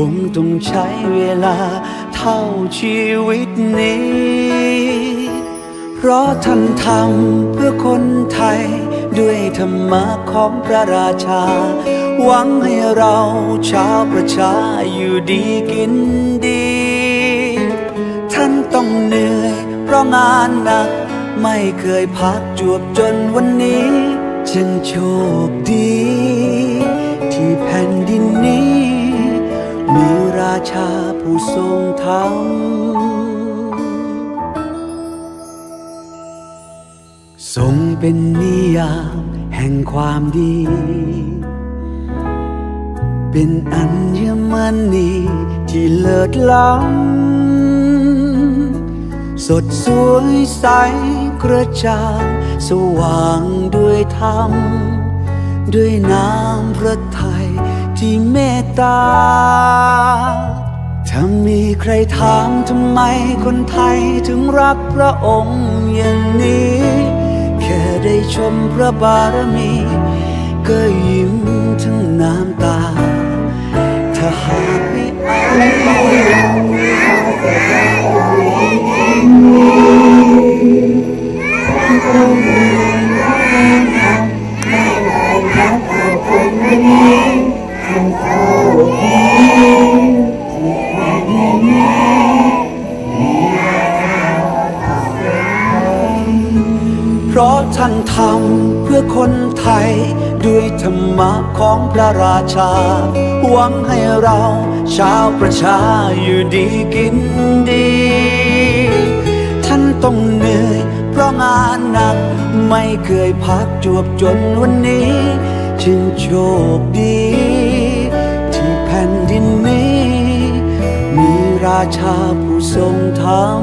คงต้องใช้เวลาเท่าชีวิตนี้ เพราะท่านทำเพื่อคนไทย ด้วยธรรมะของพระราชา หวังให้เราชาวประชาอยู่ดีกินดี ท่านต้องเหนื่อยเพราะงานหนัก ไม่เคยพักจวบจนวันนี้จึงโชคดี ที่แผ่นดินนี้ มีราชาผู้ทรงธรรมทรงเป็นนิยามแห่งความดี เป็นอัญมณีที่เลิศล้ำสดสวยใสกระจ่างสว่างด้วยธรรม ด้วยน้ำพระทัยที่เมตตา ถ้ามีใครถามทำไมคนไทยถึงรักพระองค์อย่างนี้ แค่ได้ชมพระบารมี ก็ยิ้มทั้งน้ำตาะท่านทำเพื่อคนไทย ด้วยธรรมะของพระราชา หวังให้เราชาวประชาอยู่ดีกินดี ท่านต้องเหนื่อยเพราะงานหนัก ไม่เคยพักจวบจนวันนี้จึงโชคดี ที่แผ่นดินนี้ มีราชาผู้ทรงธรรม